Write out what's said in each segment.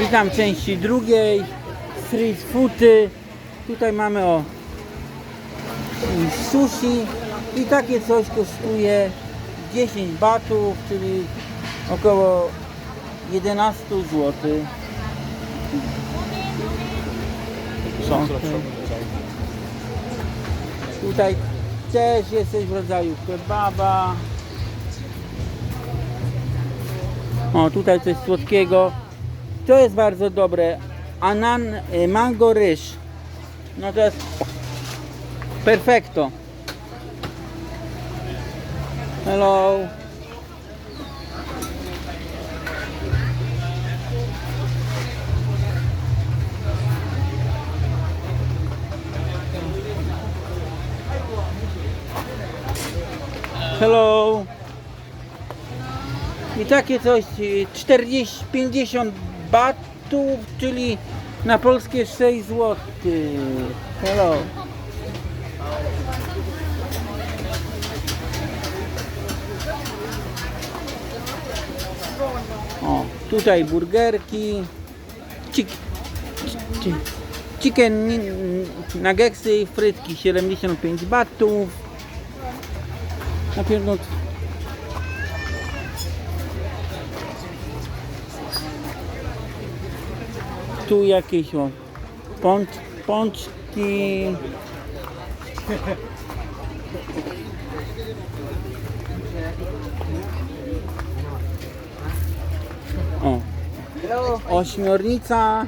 Witam części drugiej. Street foody. Tutaj mamy o sushi i takie coś kosztuje 10 batów, czyli około 11 zł. Tutaj też jest w rodzaju kebaba. O, tutaj coś słodkiego. To jest bardzo dobre. Anan, y, mango ryż. No to jest perfekto. Hello. Hello. I takie coś y, 40, 50 batów, czyli na polskie 6 zł. Hello. O, tutaj burgerki. Cik, ci- chicken nuggetsy i frytki 75 batów. Najpierw no, tu jakieś o, pącz, pączki. O, ośmiornica.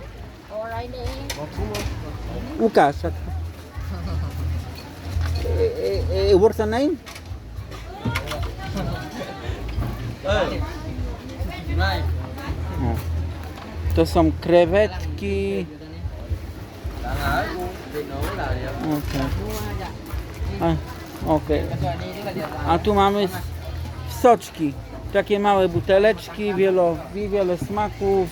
Łukasz. E, e, e, What's the name? O. To są krewetki. Okej. A, okej. A tu mamy soczki. Takie małe buteleczki, wielo, wiele smaków.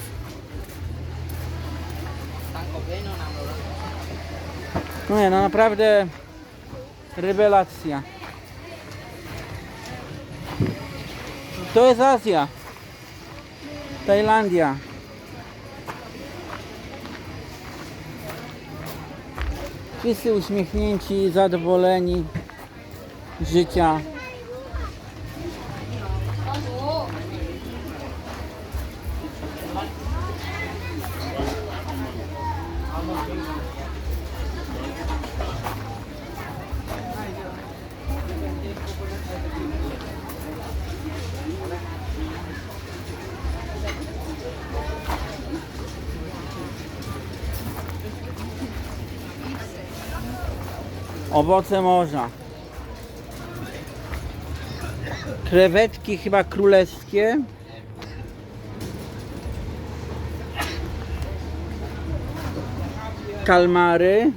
No nie, no naprawdę rewelacja. To jest Azja. Tajlandia. Wszyscy uśmiechnięci, zadowoleni życia. Owoce morza. Krewetki chyba królewskie. Kalmary.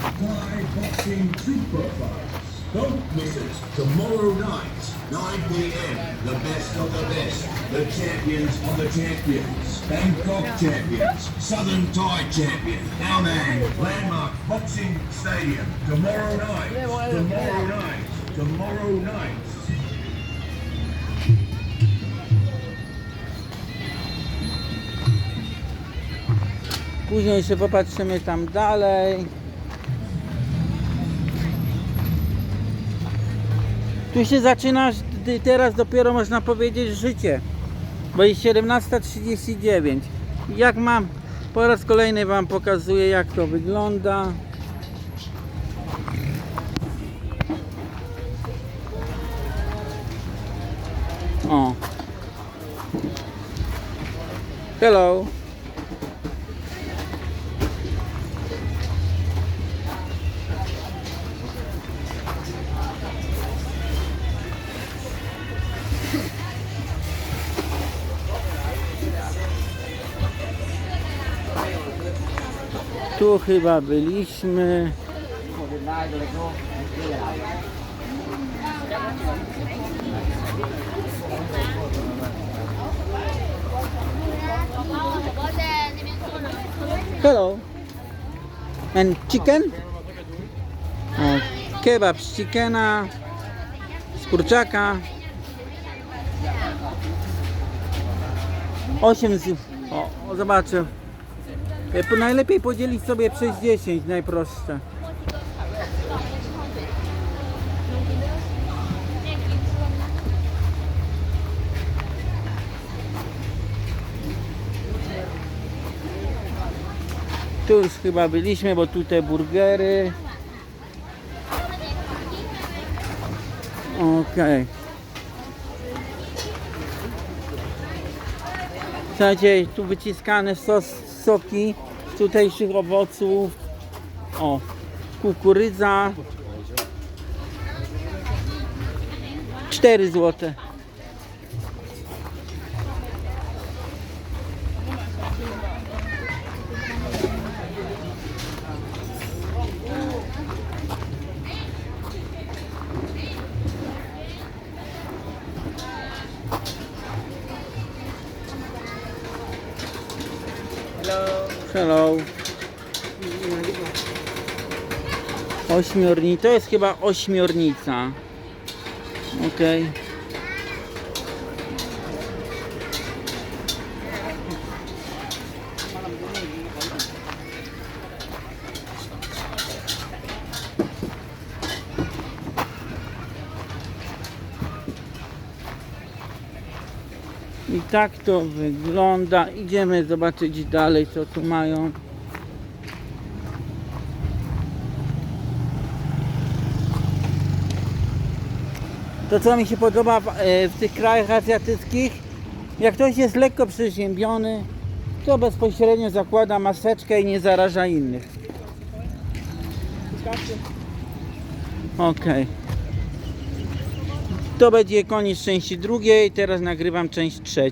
Thai Boxing Super Fights. Don't miss it. Tomorrow night, 9 p.m. The best of the best. The champions of the champions. Bangkok champions. Southern Thai champion. Now Landmark Boxing Stadium. Tomorrow night. Tomorrow night. Tomorrow night. Później jeszcze popatrzymy tam dalej. Tu się zaczyna, d- teraz dopiero można powiedzieć życie. Bo jest 17.39. Jak mam, po raz kolejny Wam pokazuję jak to wygląda. O. Hello. Tu chyba byliśmy. Hello. And chicken? Kebab z chickena, z kurczaka. 8 zł. O, zobaczę. E, po- Najlepiej podzielić sobie przez 10, najprostsze. Tu już chyba byliśmy, bo tu te burgery. Okej. Słuchajcie, tu wyciskane sos, soki z tutejszych owoców. O, kukurydza. 4 złote. Hello. Ośmiornica, to jest chyba ośmiornica. Okej. I tak to wygląda. Idziemy zobaczyć dalej, co tu mają. To co mi się podoba w, e, w tych krajach azjatyckich, jak ktoś jest lekko przeziębiony, to bezpośrednio zakłada maseczkę i nie zaraża innych. Okej. To będzie koniec części drugiej, teraz nagrywam część trzecią.